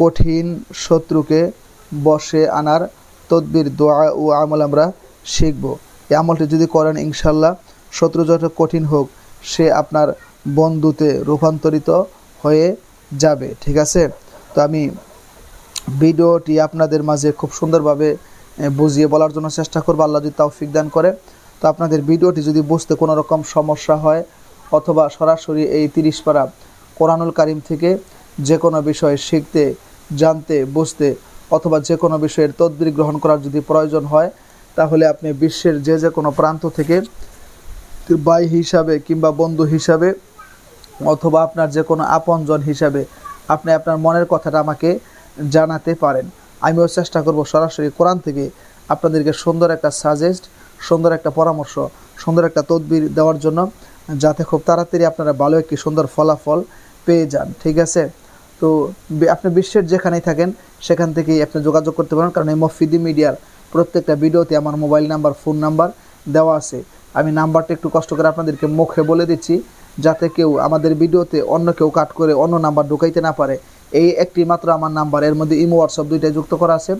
কঠিন শত্রুকে বসে আনার তদবির, দোয়া ও আমল আমরা শিখব। এই আমলটি যদি করেন ইনশাল্লাহ শত্রু যত কঠিন হোক, সে আপনার বন্ধুতে রূপান্তরিত হয়ে যাবে। ঠিক আছে? তো আমি ভিডিওটি আপনাদের মাঝে খুব সুন্দরভাবে বুঝিয়ে বলার জন্য চেষ্টা করব। আল্লাহ যদি তৌফিক দান করে। তো আপনাদের ভিডিওটি যদি বুঝতে কোনো রকম সমস্যা হয়, অথবা সরাসরি এই তিরিশ পারা কোরআনুল কারিম থেকে যে কোনো বিষয় শিখতে, জানতে, বুঝতে অথবা যে কোনো বিষয়ের তদবির গ্রহণ করার যদি প্রয়োজন হয়, তাহলে আপনি বিশ্বের যে যে কোনো প্রান্ত থেকে ভাই হিসাবে কিংবা বন্ধু হিসাবে অথবা আপনার যে কোনো আপনজন হিসাবে আপনি আপনার মনের কথাটা আমাকে জানাতে পারেন। আমিও চেষ্টা করব সরাসরি কোরআন থেকে আপনাদেরকে সুন্দর একটা সাজেস্ট সুন্দর একটা পরামর্শ, সুন্দর একটা তদবির দেওয়ার জন্য যাতে খুব তাড়াতাড়ি আপনারা ভালো একটি সুন্দর ফলাফল পেয়ে যান। ঠিক আছে? তো আপনি বিশ্বের যেখানেই থাকেন, সেখান থেকেই আপনি যোগাযোগ করতে পারেন। কারণ এই মফিদি মিডিয়ার প্রত্যেকটা ভিডিওতে আমার মোবাইল নাম্বার, ফোন নাম্বার দেওয়া আছে। আমি নাম্বারটা একটু কষ্ট করে আপনাদেরকে মুখে বলে দিচ্ছি, যাতে কেউ আমাদের ভিডিওতে অন্য কেউ কাট করে অন্য নাম্বার ঢুকাইতে না পারে। এই একটি মাত্র আমার নাম্বার, এর মধ্যে ইমো, হোয়াটসঅ্যাপ দুইটাই যুক্ত করা আছে।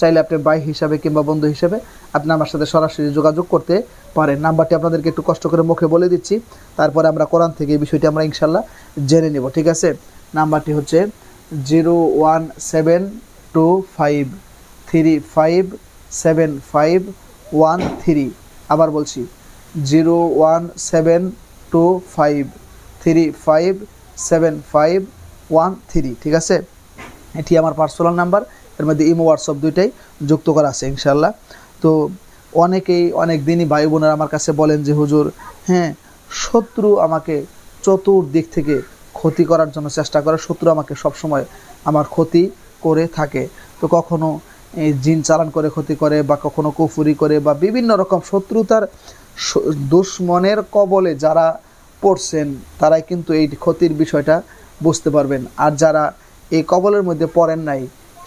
চাইলে আপনি ভাই হিসাবে কিংবা বন্ধু হিসেবে আপনি আমার সাথে সরাসরি যোগাযোগ করতে পারেন। নাম্বারটি আপনাদেরকে একটু কষ্ট করে মুখে বলে দিচ্ছি, তারপরে আমরা কোরআন থেকে এই বিষয়টি আমরা ইনশাল্লাহ জেনে নেব, ঠিক আছে? নাম্বারটি হচ্ছে zero one seven two five three five seven five one three. আবার বলছি, zero one seven two five three five seven five one three, ঠিক আছে? এটি আমার পার্সোনাল নাম্বার, এর মধ্যে ইমো, হোয়াটসঅ্যাপ দুইটাই যুক্ত করা আছে ইনশাল্লাহ তো অনেকেই অনেক দিনই ভাই বোনেরা আমার কাছে বলেন যে, হুজুর হ্যাঁ শত্রু আমাকে চতুর্দিক থেকে ক্ষতি করার জন্য চেষ্টা করে। শত্রু আমাকে সবসময় আমার ক্ষতি করে থাকে। তো কখনো জিন চালান করে ক্ষতি করে বা কখনো কুফুরি করে বা বিভিন্ন রকম শত্রুতার দুশ্মনের কবলে যারা পড়ছেন, তারাই কিন্তু এই ক্ষতির বিষয়টা বুঝতে পারবেন। আর যারা এই কবলের মধ্যে পড়েন নাই,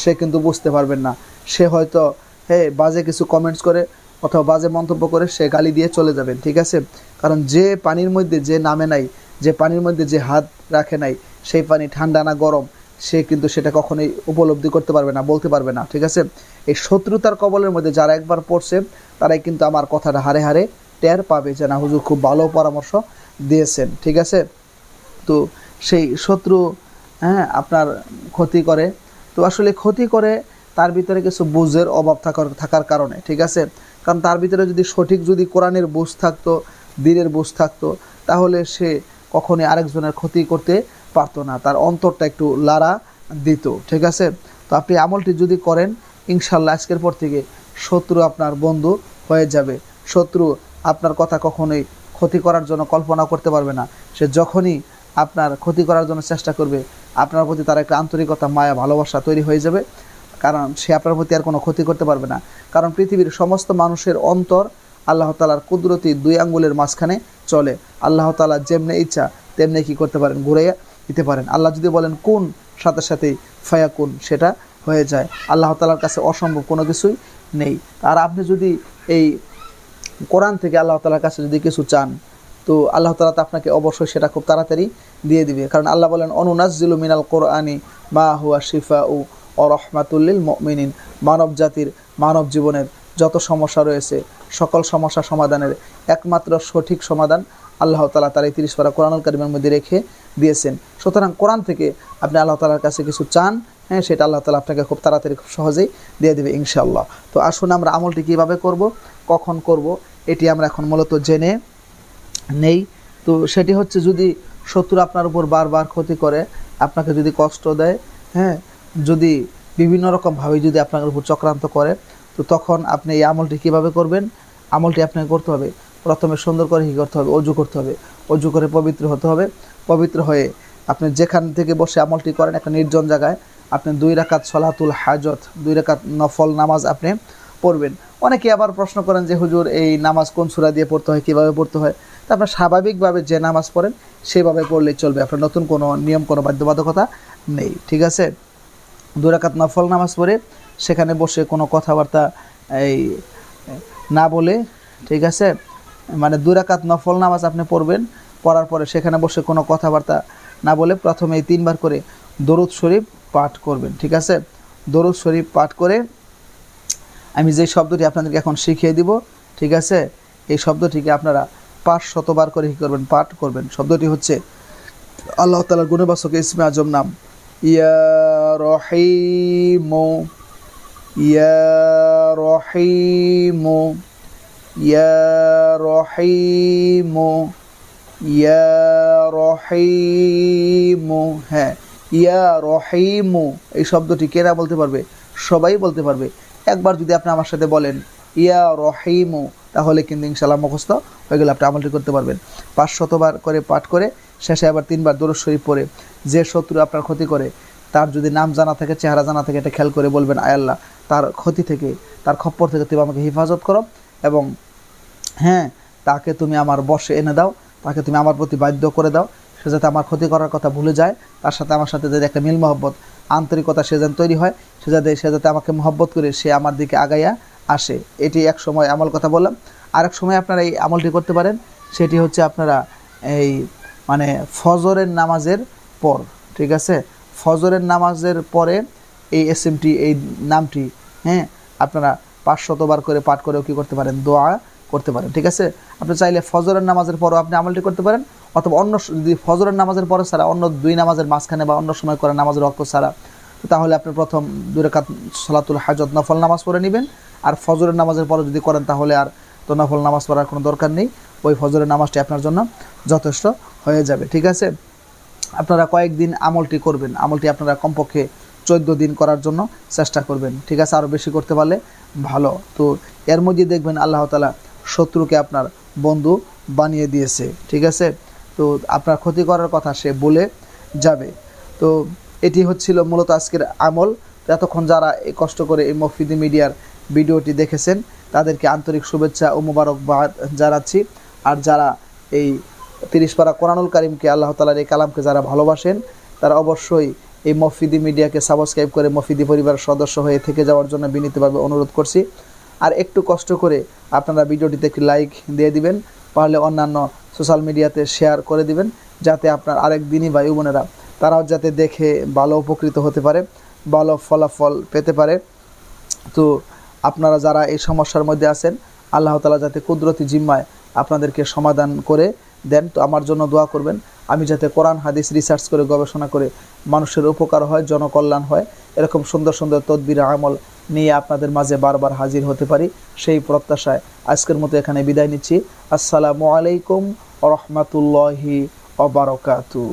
সে কিন্তু বুঝতে পারবেন না। সে হয়তো হ্যাঁ বাজে কিছু কমেন্টস করে অথবা বাজে মন্তব্য করে সে গালি দিয়ে চলে যাবেন, ঠিক আছে? কারণ যে পানির মধ্যে যে নামে নাই যে পানির মধ্যে যে হাত রাখে নাই, সেই পানি ঠান্ডা না গরম, সে কিন্তু সেটা কখনোই উপলব্ধি করতে পারবে না, বলতে পারবে না, ঠিক আছে? এই শত্রুতার কবলের মধ্যে যারা একবার পড়ছে, তারাই কিন্তু আমার কথাটা হারে হারে টের পাবে যে, না, হুজুর, খুব ভালো পরামর্শ দিয়েছেন ঠিক আছে? তো সেই শত্রু হ্যাঁ আপনার ক্ষতি করে। তো আসলে ক্ষতি করে, তার ভিতরে কিছু বুঝের অভাব থাকার থাকার কারণে, ঠিক আছে? কারণ তার ভিতরে যদি সঠিক যদি কোরআনের বুঝ থাকতো, দিনের বুঝ থাকতো, তাহলে সে কখনোই আরেকজনের ক্ষতি করতে পারতো না। তার অন্তরটা একটু লাড়া দিত, ঠিক আছে? তো আপনি আমলটি যদি করেন ইনশাল্লাহ আজকের পর থেকে শত্রু আপনার বন্ধু হয়ে যাবে। শত্রু আপনার কথা কখনোই ক্ষতি করার জন্য কল্পনা করতে পারবে না। সে যখনই আপনার ক্ষতি করার জন্য চেষ্টা করবে, আপনার প্রতি তার একটা আন্তরিকতা, মায়া, ভালোবাসা তৈরি হয়ে যাবে। কারণ সে আপনার প্রতি আর কোনো ক্ষতি করতে পারবে না। কারণ পৃথিবীর সমস্ত মানুষের অন্তর আল্লাহ তালার কুদরতি দুই আঙ্গুলের মাঝখানে চলে। আল্লাহ তালা যেমনি ইচ্ছা, তেমনি কি করতে পারেন? ঘুরাইয়া দিতে পারেন। আল্লাহ যদি বলেন, কোন সাথে সাথেই ফায়া কোন সেটা হয়ে যায়। আল্লাহ তালার কাছে অসম্ভব কোনো কিছুই নেই। আর আপনি যদি এই কোরআন থেকে আল্লাহ তালার কাছে যদি কিছু চান, তো আল্লাহ তালা তো আপনাকে অবশ্যই সেটা খুব তাড়াতাড়ি দিয়ে দিবে। কারণ আল্লাহ বলেন অনুনাজিলু মিনাল কোরআনি মা হুয়া শিফা ও রহমাতুল্লিল মিনিন মানব জাতির মানব জীবনের যত সমস্যা রয়েছে, সকল সমস্যা সমাধানের একমাত্র সঠিক সমাধান আল্লাহ তালা তার এই তিরিশ পারা কোরআনুল কারিমের মধ্যে রেখে দিয়েছেন। সুতরাং কোরআন থেকে আপনি আল্লাহ তালার কাছে কিছু চান হ্যাঁ সেটা আল্লাহ তালা আপনাকে খুব তাড়াতাড়ি, খুব সহজেই দিয়ে দেবে ইনশাআল্লাহ। তো আসুন আমরা আমলটি কীভাবে করব, কখন করব, এটি আমরা এখন মূলত জেনে নেই। তো সেটি হচ্ছে যদি শত্রু আপনার উপর বারবার ক্ষতি করে, আপনাকে যদি কষ্ট দেয় হ্যাঁ যদি বিভিন্ন রকমভাবে যদি আপনার উপর চক্রান্ত করে তো তখন আপনি এই আমলটি কীভাবে করবেন? আমলটি আপনাকে করতে হবে। প্রথমে সুন্দর করে কী করতে হবে? অজু করতে হবে। অজু করে পবিত্র হতে হবে। পবিত্র হয়ে আপনি যেখান থেকে বসে আমলটি করেন একটা নির্জন জায়গায়, আপনি দুই রাকাত সলাতুল হাজত, দুই রাকাত নফল নামাজ আপনি পড়বেন। অনেকে আবার প্রশ্ন করেন যে, হুজুর, এই নামাজ কোন সূরা দিয়ে পড়তে হয়? কীভাবে পড়তে হয়? তা আপনার স্বাভাবিকভাবে যে নামাজ পড়েন, সেভাবে পড়লেই চলবে। আপনার নতুন কোনো নিয়ম, কোনো বাধ্যবাধকতা নেই। ঠিক আছে? দুই রাকাত নফল নামাজ পড়ে সেখানে বসে কোনো কথাবার্তা এই, না বলে, ঠিক আছে? মানে দুই রাকাত নফল নামাজ আপনি পড়বেন, পড়ার পরে সেখানে বসে কোনো কথাবার্তা না বলে প্রথমে তিনবার করে দরুদ শরীফ পাঠ করবেন, ঠিক আছে? দরুদ শরীফ পাঠ করে আমি যে শব্দটি আপনাদেরকে এখন শিখিয়ে দিব, ঠিক আছে? এই শব্দটিকে আপনারা পাঁচ শতবার করে কী করবেন? পাঠ করবেন। শব্দটি হচ্ছে আল্লাহ তালার গুণবাসক ইসমে আজম নাম, ইয়া রহিমো ইয়া রহিমো ইয়া রহিমো ইয়া রহিমু হ্যাঁ ইয়া রহিমু এই শব্দটি কেরা বলতে পারবে? সবাই বলতে পারবে। একবার যদি আপনি আমার সাথে বলেন, ইয়া রহিমু তাহলে কিন্তু ইনশাল্লাহ মুখস্থ হয়ে গেলে আপনি আমলটি করতে পারবেন। পাঁচ শতবার করে পাঠ করে, শেষে আবার তিনবার দরুদ শরীফ পড়ে। যে শত্রু আপনার ক্ষতি করে তার যদি নাম জানা থাকে, চেহারা জানা থাকে, এটা খেয়াল করে বলবেন আয়াল্লাহ তার ক্ষতি থেকে, তার খপ্পর থেকে তুমি আমাকে হেফাজত করো এবং হ্যাঁ তাকে তুমি আমার বসে এনে দাও, তাকে তুমি আমার প্রতি বাধ্য করে দাও, সে যাতে আমার ক্ষতি করার কথা ভুলে যায়, তার সাথে আমার সাথে যদি একটা মিল মহব্বত, আন্তরিকতা সে যেন তৈরি হয়, সে যাতে সে যাতে আমাকে মহব্বত করে, সে আমার দিকে আগাইয়া আসে। এটি এক সময় আমল কথা বললাম। আরেক সময় আপনারা এই আমলটি করতে পারেন, সেটি হচ্ছে আপনারা এই মানে ফজরের নামাজের পর, ঠিক আছে? ফজরের নামাজের পরে এই এস এমটি এই নামটি হ্যাঁ আপনারা পাঁচশতবার করে পাঠ করেও কী করতে পারেন? দোয়া করতে পারেন, ঠিক আছে? আপনি চাইলে ফজরের নামাজের পরও আপনি আমলটি করতে পারেন, অথবা অন্য যদি ফজরের নামাজের পরে ছাড়া অন্য দুই নামাজের মাঝখানে বা অন্য সময় করে নামাজের রক্ত ছাড়া তাহলে আপনি প্রথম দুই রাকাত সলাতুল হাজত নফল নামাজ পড়ে নেবেন। আর ফজরের নামাজের পরে যদি করেন, তাহলে আর তো নফল নামাজ পড়ার কোনো দরকার নেই। ওই ফজরের নামাজটি আপনার জন্য যথেষ্ট হয়ে যাবে, ঠিক আছে? আপনারা কয়েকদিন আমলটি করবেন। আমলটি আপনারা কমপক্ষে চোদ্দ দিন করার জন্য চেষ্টা করবেন। ঠিক আছে? আরও বেশি করতে পারলে ভালো। তো এর মধ্যে দেখবেন আল্লাহ তালা শত্রুকে আপনার বন্ধু বানিয়ে দিয়েছে। ঠিক আছে? তো আপনার ক্ষতি করার কথা সে বলে যাবে। তো এটি হচ্ছিল মূলত আজকের আমল। এতক্ষণ যারা এই কষ্ট করে এই মফিদি মিডিয়ার ভিডিওটি দেখেছেন, তাদেরকে আন্তরিক শুভেচ্ছা ও মোবারকবাদ জানাচ্ছি। আর যারা এই তিরিশ পারা কোরআনুল কারিমকে আল্লাহ তালার এই কালামকে যারা ভালোবাসেন, তারা অবশ্যই এই মফিদি মিডিয়াকে সাবস্ক্রাইব করে মফিদি পরিবারের সদস্য হয়ে থেকে যাওয়ার জন্য বিনীতভাবে অনুরোধ করছি। আর একটু কষ্ট করে আপনারা ভিডিওটিতে একটি লাইক দিয়ে দিবেন পারলে অন্যান্য সোশ্যাল মিডিয়াতে শেয়ার করে দিবেন, যাতে আপনার আরেক দিনই ভাই বোনেরা, তারাও যাতে দেখে ভালো উপকৃত হতে পারে, ভালো ফলাফল পেতে পারে। তো আপনারা যারা এই সমস্যার মধ্যে আছেন, আল্লাহ তালা যাতে কুদরতি জিম্মায় আপনাদেরকে সমাধান করে দেন, তো আমার জন্য দোয়া করবেন। আমি যাতে কোরআন, হাদিস রিসার্চ করে, গবেষণা করে মানুষের উপকার হয়, জনকল্যাণ হয়, এরকম সুন্দর সুন্দর তদবির, আমল নিয়ে আপনাদের মাঝে বারবার হাজির হতে পারি। সেই প্রত্যাশায় আজকের মতো এখানে বিদায় নিচ্ছি। আসসালামু আলাইকুম রহমতুল্লাহি অবরকাতু